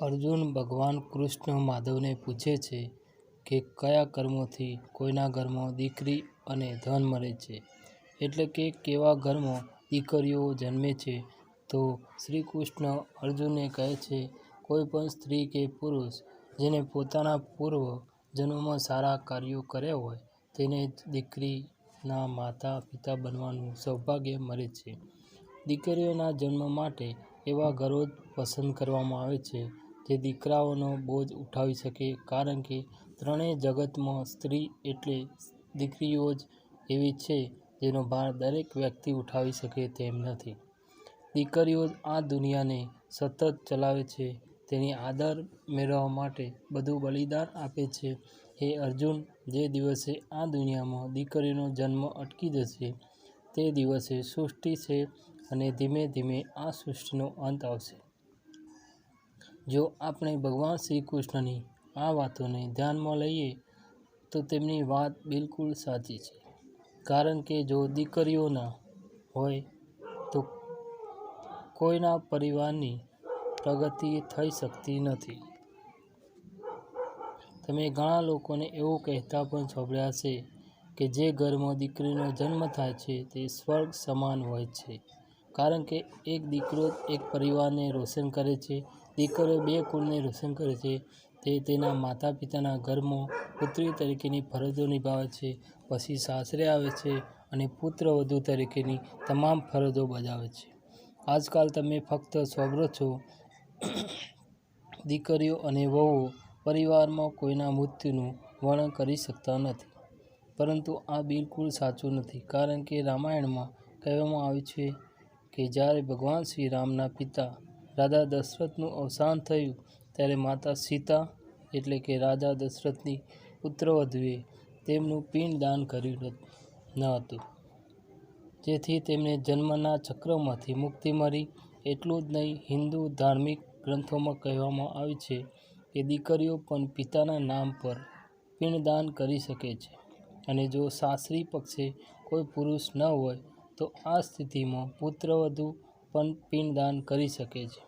અર્જુન ભગવાન કૃષ્ણ માધવને પૂછે છે કે કયા કર્મોથી કોઈના ઘરમાં દીકરી અને ધન મળે છે? એટલે કે કેવા ઘરમાં દીકરીઓ જન્મે છે? તો શ્રી કૃષ્ણ અર્જુનને કહે છે, કોઈ પણ સ્ત્રી કે પુરુષ જેને પોતાના પૂર્વ જન્મમાં સારા કાર્યો કર્યા હોય, તેને દીકરીના માતા, પિતા બનવાનું સૌભાગ્ય મળે છે. દીકરીઓના જન્મ માટે એવા ઘરો જ પસંદ કરવામાં આવે છે જે દીકરાઓનો બોજ ઉઠાવી શકે, કારણ કે ત્રણેય જગતમાં સ્ત્રી એટલે દીકરીઓ જ એવી છે જેનો ભાર દરેક વ્યક્તિ ઉઠાવી શકે તેમ નથી. દીકરીઓ જ આ દુનિયાને સતત ચલાવે છે, તેની આદર મેળવવા માટે બધું બલિદાન આપે છે. હે અર્જુન, જે દિવસે આ દુનિયામાં દીકરીનો જન્મ અટકી જશે, તે દિવસે સૃષ્ટિ છે અને ધીમે ધીમે આ સૃષ્ટિનો અંત આવશે. જો આપણે ભગવાન શ્રી કૃષ્ણની આ વાતોને ધ્યાનમાં લઈએ, તો તેમની વાત બિલકુલ સાચી છે. કારણ કે જો દીકરીઓના હોય, તો કોઈના પરિવારની પ્રગતિ થઈ શકતી નથી. તમે ઘણા લોકોને એવું કહેતા પણ સાંભળ્યા છે કે જે ઘરમાં દીકરીનો જન્મ થાય છે, તે સ્વર્ગ સમાન હોય છે. કારણ કે એક દીકરો એક પરિવારને રોશન કરે છે દીકરીઓ બે કુળને રોશન કરે છે. તે તેના માતા પિતાના ઘરમાં પુત્રી તરીકેની ફરજો નિભાવે છે. પછી સાસરે આવે છે અને પુત્રવધૂ તરીકેની તમામ ફરજો બજાવે છે. આજકાલ તમે ફક્ત સાંભળો છો. દીકરીઓ અને વહુઓ પરિવારમાં કોઈના મૃત્યુનું વર્ણન કરી શકતા નથી. પરંતુ આ બિલકુલ સાચું નથી. કારણ કે રામાયણમાં કહેવામાં આવ્યું છે કે જ્યારે ભગવાન શ્રી રામના પિતા રાજા દશરથનું અવસાન થયું ત્યારે માતા સીતા, એટલે કે રાજા દશરથની પુત્રવધુએ તેમનું પિંડદાન કર્યું ન હતું. જેથી તેમને જન્મના ચક્રમાંથી મુક્તિ મળી. એટલું જ નહીં, હિન્દુ ધાર્મિક ગ્રંથોમાં કહેવામાં આવ્યું છે કે દીકરીઓ પણ પિતાના નામ પર પિંડદાન કરી શકે છે. અને જો સાસરી પક્ષે કોઈ પુરુષ ન હોય, તો આ સ્થિતિમાં પુત્રવધૂ પણ પિંડદાન કરી શકે છે.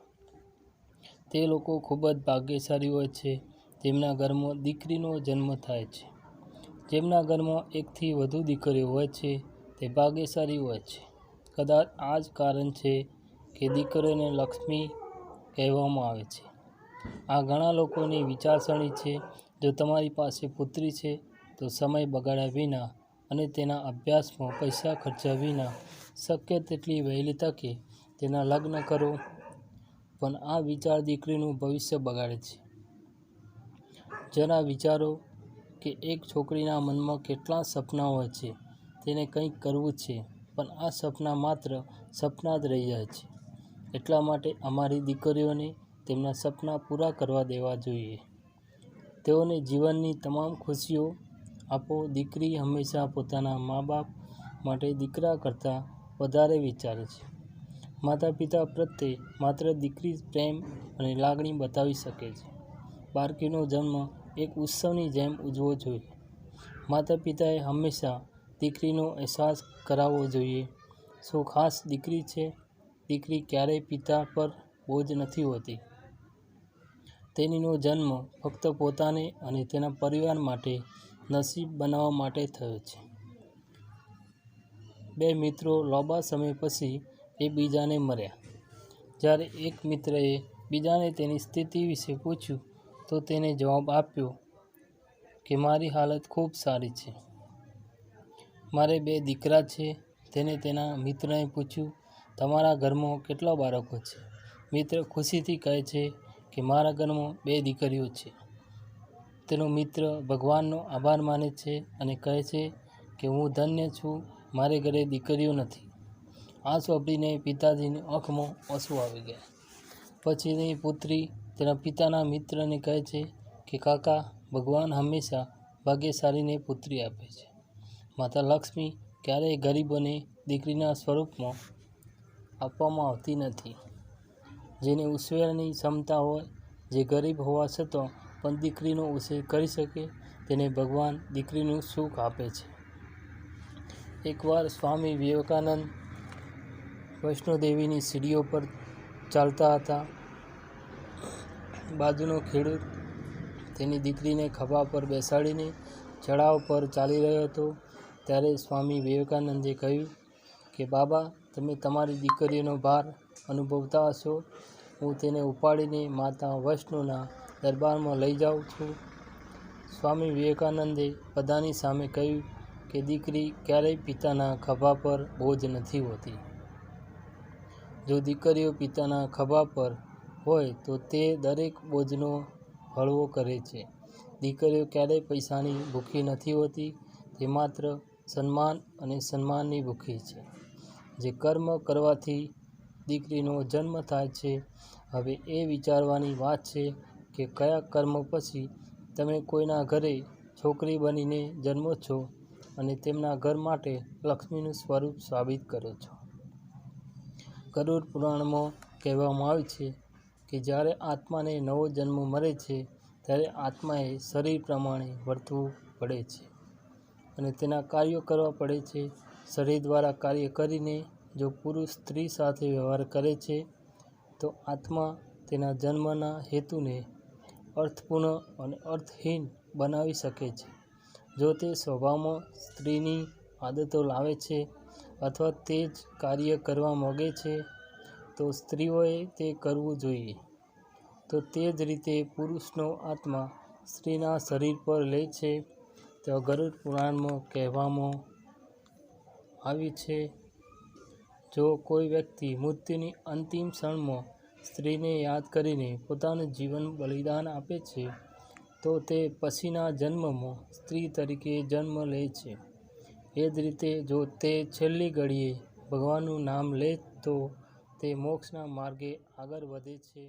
તે લોકો ખૂબ જ ભાગ્યશાળી હોય છે. જેમના ઘરમાં દીકરીનો જન્મ થાય છે. જેમના ઘરમાં એકથી વધુ દીકરીઓ હોય છે, તે ભાગ્યશાળી હોય છે. કદાચ આ જ કારણ છે કે દીકરીઓને લક્ષ્મી કહેવામાં આવે છે. આ ઘણા લોકોની વિચારસરણી છે. જો તમારી પાસે પુત્રી છે, તો સમય બગાડ્યા વિના અને તેના અભ્યાસમાં પૈસા ખર્ચ્યા વિના શક્ય તેટલી વહેલી તકે તેના લગ્ન કરો. પણ આ વિચાર દીકરીનું ભવિષ્ય બગાડે છે. જરા વિચારો કે એક છોકરીના મનમાં કેટલા સપના હોય છે. તેને કંઈક કરવું છે, પણ આ સપના માત્ર સપના જ રહી જાય છે. એટલા માટે અમારી દીકરીઓને તેમના સપના પૂરા કરવા દેવા જોઈએ. તેઓને જીવનની તમામ ખુશીઓ આપો. દીકરી હંમેશા પોતાના મા બાપ માટે દીકરા કરતાં વધારે વિચારે છે. માતા પિતા પ્રત્યે માત્ર દીકરી પ્રેમ અને લાગણી બતાવી શકે છે. બાળકીનો જન્મ એક ઉત્સવની જેમ ઉજવવો જોઈએ. માતા પિતાએ હંમેશા દીકરીનો અહેસાસ કરાવવો જોઈએ. શું ખાસ દીકરી છે? દીકરી ક્યારેય પિતા પર બોજ નથી હોતી. તેનીનો જન્મ ફક્ત પોતાને અને તેના પરિવાર માટે નસીબ બનાવવા માટે થયો છે. બે મિત્રો લાંબા સમય પછી એકબીજાને મળ્યા જ્યારે એક મિત્રએ બીજાને તેની સ્થિતિ વિશે પૂછ્યું, તો તેને જવાબ આપ્યો કે, મારી હાલત ખૂબ સારી છે. મારે બે દીકરા છે. તેને તેના મિત્રએ પૂછ્યું, તમારા ઘરમાં કેટલા બાળકો છે? મિત્ર ખુશીથી કહે છે કે, મારા ઘરમાં બે દીકરીઓ છે. તેનો મિત્ર ભગવાનનો આભાર માને છે અને કહે છે કે, હું ધન્ય છું. મારે ઘરે દીકરીઓ નથી. આ આપીને પિતાજીની આંખમાં આંસુ આવી ગયા. પછીની પુત્રી તેના પિતાના મિત્રને કહે છે કે, કાકા, ભગવાન હંમેશા ભાગ્યશાળીને પુત્રી આપે છે. માતા લક્ષ્મી ક્યારેય ગરીબોને દીકરીના સ્વરૂપમાં આપવામાં આવતી નથી. જેને ઉછેરની ક્ષમતા હોય, જે ગરીબ હોવા છતાં પણ દીકરીનો ઉછેર કરી શકે, તેને ભગવાન દીકરીનું સુખ આપે છે. એકવાર સ્વામી વિવેકાનંદ વૈષ્ણોદેવીની સીડીઓ પર ચાલતા હતા. બાજુનો ખેડૂત તેની દીકરીને ખભા પર બેસાડીને ચઢાવ પર ચાલી રહ્યો હતો. ત્યારે સ્વામી વિવેકાનંદે કહ્યું કે, બાબા, તમે તમારી દીકરીનો ભાર અનુભવતા હશો. હું તેને ઉપાડીને માતા વૈષ્ણોના દરબારમાં લઈ જાઉં છું. સ્વામી વિવેકાનંદે બધાની સામે કહ્યું કે, દીકરી ક્યારેય પિતાના ખભા પર બોજ નથી હોતી. જો દીકરીઓ પિતાના ખભા પર હોય તો તે દરેક બોજનો હળવો કરે છે. દીકરીઓ ક્યારેય પૈસાની ભૂખી નથી હોતી, તે માત્ર સન્માન અને સન્માનની ભૂખી છે. જે કર્મ કરવાથી દીકરીનો જન્મ થાય છે, હવે એ વિચારવાની વાત છે કે કયા કર્મ પછી તમે કોઈના ઘરે છોકરી બનીને જન્મો છો અને તેમના ઘર માટે લક્ષ્મીનું સ્વરૂપ સાબિત કરો છો. ગરુડ પુરાણમાં કહેવામાં આવ્યું છે કે જ્યારે આત્માને નવો જન્મ મળે છે, ત્યારે આત્માએ શરીર પ્રમાણે વર્તવું પડે છે અને તેના કાર્યો કરવા પડે છે. શરીર દ્વારા કાર્ય કરીને જો પુરુષ સ્ત્રી સાથે વ્યવહાર કરે છે, તો આત્મા તેના જન્મના હેતુને અર્થપૂર્ણ અને અર્થહીન બનાવી શકે છે. જો તે સ્વભાવમાં સ્ત્રીની આદતો લાવે છે અથવા તે જ કાર્ય કરવા માગે છે, તો સ્ત્રીઓએ તે કરવું જોઈએ. તો તે જ રીતે પુરુષનો આત્મા સ્ત્રીના શરીર પર લે છે, તો ગરુડ પુરાણમાં કહેવામાં આવ્યું છે, જો કોઈ વ્યક્તિ મૃત્યુની અંતિમ ક્ષણમાં સ્ત્રીને યાદ કરીને પોતાનું જીવન બલિદાન આપે છે, તો તે પછીના જન્મમાં સ્ત્રી તરીકે જન્મ લે છે. એ જ રીતે જો તે છેલ્લી ઘડીએ ભગવાનનું નામ લે તો તે મોક્ષના માર્ગે આગળ વધે છે.